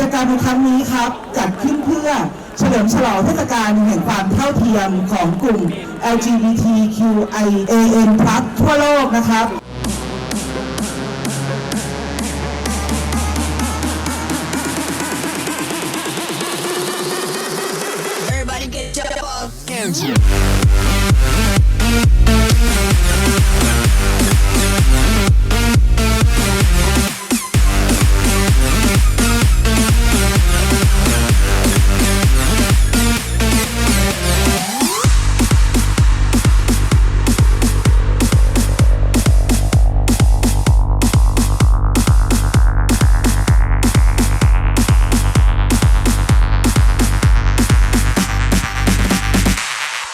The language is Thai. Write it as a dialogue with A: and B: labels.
A: จกรรมในครั้งนี้ครับ จัดขึ้นเพื่อเฉลิมฉลองเทศกาลแห่งความเท่าเทียมของกลุ่ม LGBTQIAN+ ทั่วโลกนะครับ
B: Energy.